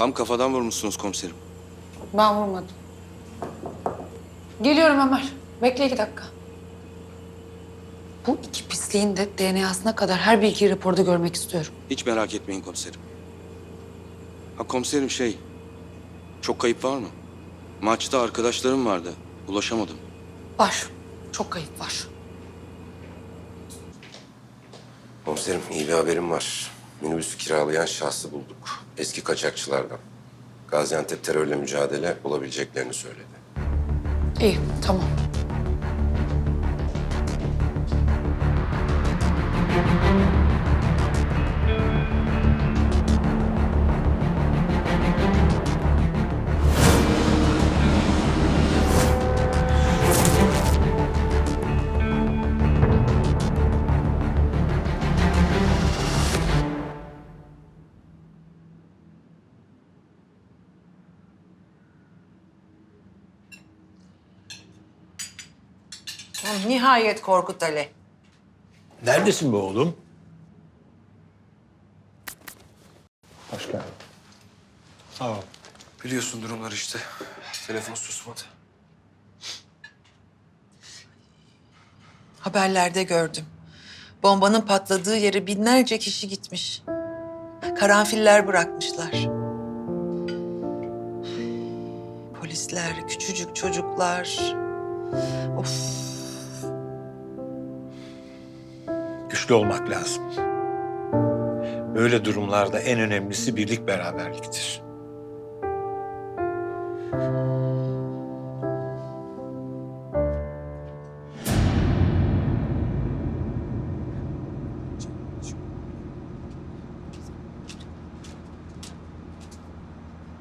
Tam kafadan vurmuşsunuz komiserim. Ben vurmadım. Geliyorum Ömer. Bekle iki dakika. Bu iki pisliğin de DNA'sına kadar her bilgiyi raporda görmek istiyorum. Hiç merak etmeyin komiserim. Ha komiserim şey... Çok kayıp var mı? Maçta arkadaşlarım vardı. Ulaşamadım. Var. Çok kayıp var. Komiserim iyi bir haberim var. Minibüsü kiralayan şahsı bulduk. Eski kaçakçılardan. Gaziantep terörle mücadele olabileceklerini söyledi. İyi, tamam. Nihayet Korkut Ali. Neredesin be oğlum? Hoş geldin. Sağ ol. Biliyorsun durumlar işte. Telefon susmadı. Haberlerde gördüm. Bombanın patladığı yere binlerce kişi gitmiş. Karanfiller bırakmışlar. Polisler, küçücük çocuklar. Of, Güçlü olmak lazım. Böyle durumlarda en önemlisi birlik beraberliktir.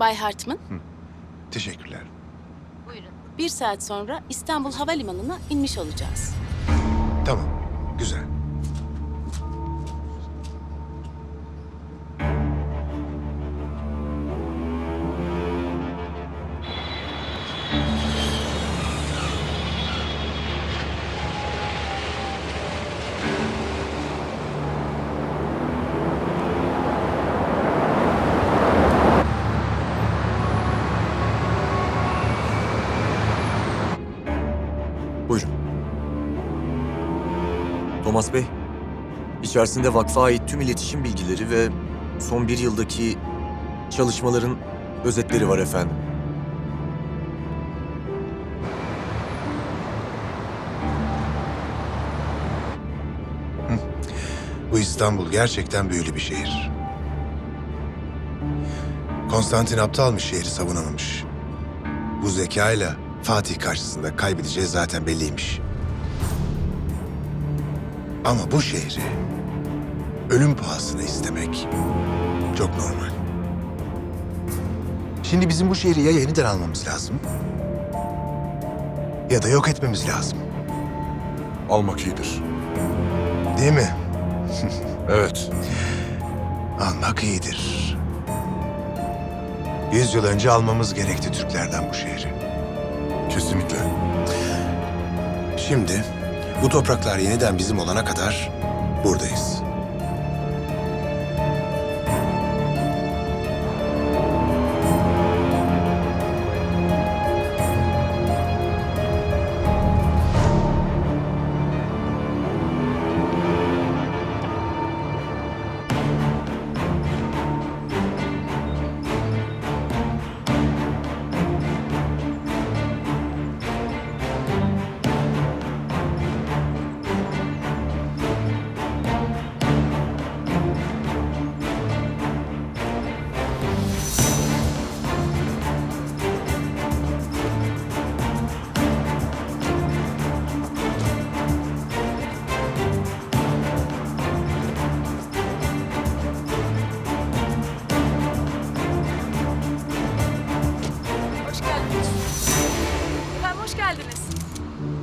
Bay Hartman, Teşekkürler. bir saat sonra İstanbul Havalimanı'na inmiş olacağız. Tamam, güzel. Thomas Bey, içerisinde vakfa ait tüm iletişim bilgileri ve son bir yıldaki çalışmaların özetleri var efendim. Bu İstanbul gerçekten büyülü bir şehir. Konstantin aptalmış şehri savunamamış. Bu zekayla Fatih karşısında kaybedeceği zaten belliymiş. Ama bu şehri ölüm pahasına istemek çok normal. Şimdi bizim bu şehri ya yeniden almamız lazım ya da yok etmemiz lazım. Almak iyidir. Değil mi? Evet. Almak iyidir. Yüz yıl önce almamız gerekti Türklerden bu şehri. Kesinlikle. Şimdi bu topraklar yeniden bizim olana kadar buradayız.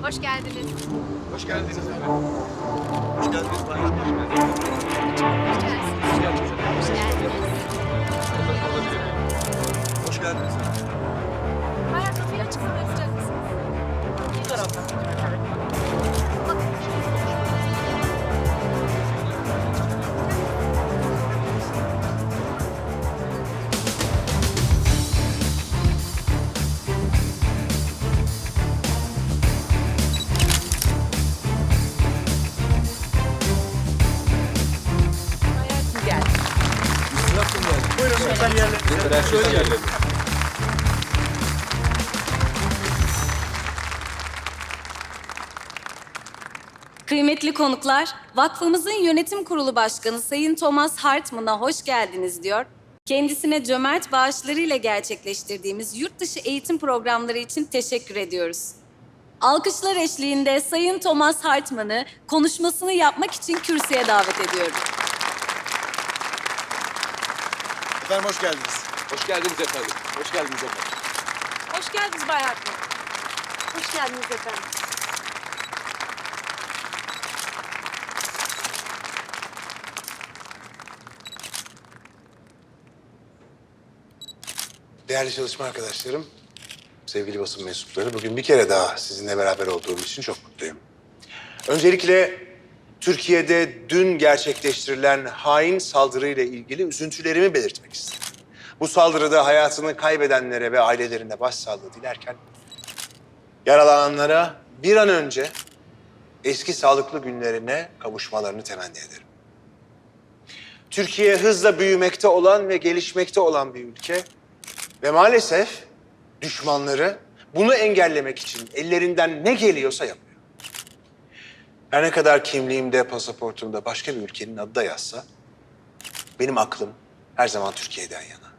Hoş geldiniz. Hoş geldiniz. Hoş geldiniz. Hoş geldiniz. Hayat kapıyı açık bırakacak mısınız? Bu Kıymetli konuklar, vakfımızın yönetim kurulu başkanı Sayın Thomas Hartman'a hoş geldiniz diyor. Kendisine cömert bağışlarıyla gerçekleştirdiğimiz yurt dışı eğitim programları için teşekkür ediyoruz. Alkışlar eşliğinde Sayın Thomas Hartman'ı konuşmasını yapmak için kürsüye davet ediyorum. Efendim hoş geldiniz. Hoş geldiniz efendim. Hoş geldiniz efendim. Hoş geldiniz Bay Hartman. Hoş geldiniz efendim. Değerli çalışma arkadaşlarım, sevgili basın mensupları, bugün bir kere daha sizinle beraber olduğum için çok mutluyum. Öncelikle Türkiye'de dün gerçekleştirilen hain saldırıyla ilgili üzüntülerimi belirtmek istedim. Bu saldırıda hayatını kaybedenlere ve ailelerine başsağlığı dilerken yaralananlara bir an önce eski sağlıklı günlerine kavuşmalarını temenni ederim. Türkiye hızla büyümekte olan ve gelişmekte olan bir ülke ve maalesef düşmanları bunu engellemek için ellerinden ne geliyorsa yapıyor. Her ne kadar kimliğimde, pasaportumda başka bir ülkenin adı da yazsa, benim aklım her zaman Türkiye'den yana.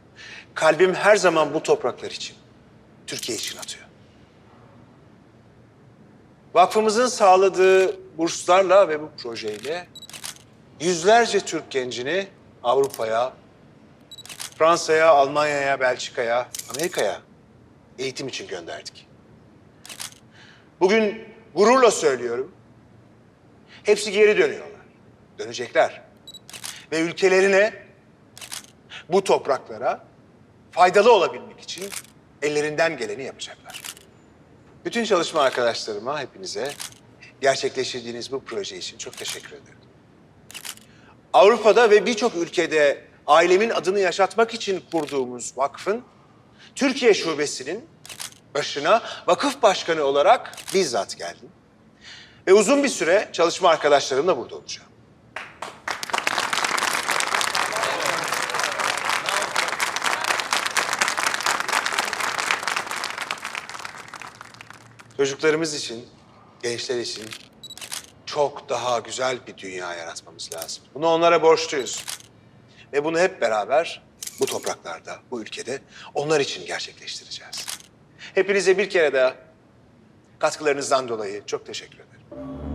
Kalbim her zaman bu topraklar için, Türkiye için atıyor. Vakfımızın sağladığı burslarla ve bu projeyle yüzlerce Türk gencini Avrupa'ya, Fransa'ya, Almanya'ya, Belçika'ya, Amerika'ya eğitim için gönderdik. Bugün gururla söylüyorum. Hepsi geri dönüyorlar. Dönecekler. Ve ülkelerine, bu topraklara faydalı olabilmek için ellerinden geleni yapacaklar. Bütün çalışma arkadaşlarıma, hepinize gerçekleştirdiğiniz bu proje için çok teşekkür ederim. Avrupa'da ve birçok ülkede ailemin adını yaşatmak için kurduğumuz vakfın Türkiye şubesinin başına vakıf başkanı olarak bizzat geldim. Ve uzun bir süre çalışma arkadaşlarımla burada olacağım. Çocuklarımız için, gençler için çok daha güzel bir dünya yaratmamız lazım. Bunu onlara borçluyuz. Ve bunu hep beraber bu topraklarda, bu ülkede onlar için gerçekleştireceğiz. Hepinize bir kere daha katkılarınızdan dolayı çok teşekkür ederim.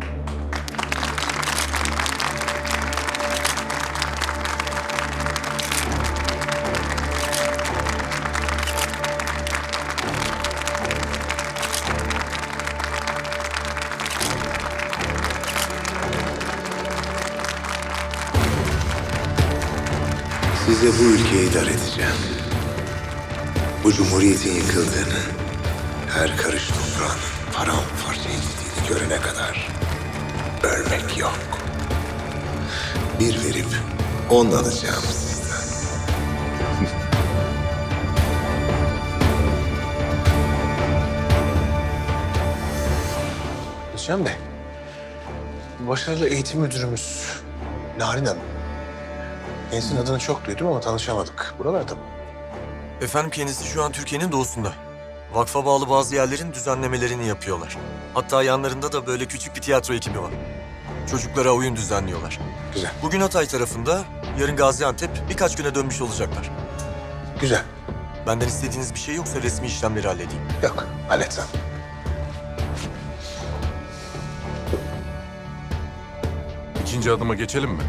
Size bu ülkeyi dar edeceğim. Bu cumhuriyetin yıkıldığını, her karış toprağın paramparça edildiğini görene kadar ölmek yok. Bir verip on alacağım sizden. Hüsyan Bey, başarılı eğitim müdürümüz Narin Hanım. Kendisinin adını çok duydum ama tanışamadık. Buralarda mı? Efendim kendisi şu an Türkiye'nin doğusunda. Vakfa bağlı bazı yerlerin düzenlemelerini yapıyorlar. Hatta yanlarında da böyle küçük bir tiyatro ekibi var. Çocuklara oyun düzenliyorlar. Güzel. Bugün Hatay tarafında, yarın Gaziantep birkaç güne dönmüş olacaklar. Güzel. Benden istediğiniz bir şey yoksa resmi işlemleri halledeyim. Yok, halletsen. İkinci adıma geçelim mi?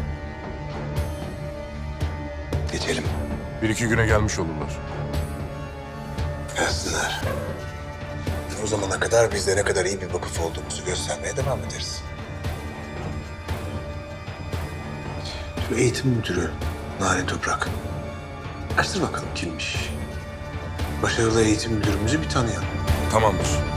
Geçelim. Bir iki güne gelmiş olurlar. Gelsinler. O zamana kadar biz de ne kadar iyi bir vakıf olduğumuzu göstermeye devam ederiz. Şu eğitim müdürü Narin Toprak. Açtır bakalım kimmiş. Başarılı eğitim müdürümüzü bir tanıyalım. Tamamdır.